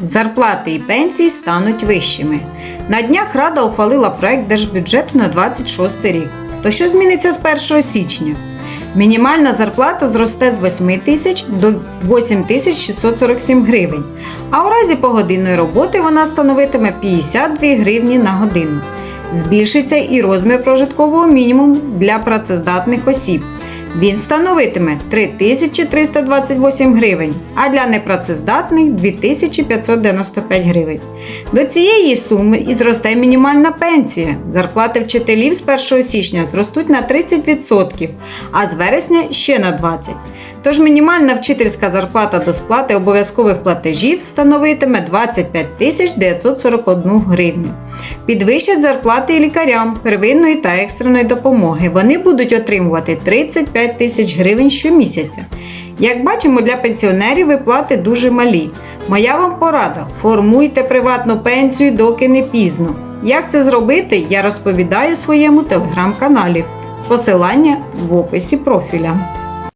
Зарплати і пенсії стануть вищими. На днях Рада ухвалила проект держбюджету на 26 рік. То що зміниться з 1 січня? Мінімальна зарплата зросте з 8 тисяч до 8 тисяч 647 гривень, а у разі погодинної роботи вона становитиме 52 гривні на годину. Збільшиться і розмір прожиткового мінімуму для працездатних осіб. Він становитиме 3328 гривень, а для непрацездатних 2595 гривень. До цієї суми і зросте мінімальна пенсія. Зарплати вчителів з 1 січня зростуть на 30%, а з вересня ще на 20%. Тож мінімальна вчительська зарплата до сплати обов'язкових платежів становитиме 25 тисяч 941 гривню. Підвищать зарплати лікарям первинної та екстреної допомоги. Вони будуть отримувати 35 тисяч гривень щомісяця. Як бачимо, для пенсіонерів виплати дуже малі. Моя вам порада: формуйте приватну пенсію, доки не пізно. Як це зробити, я розповідаю своєму телеграм-каналі. Посилання в описі профіля.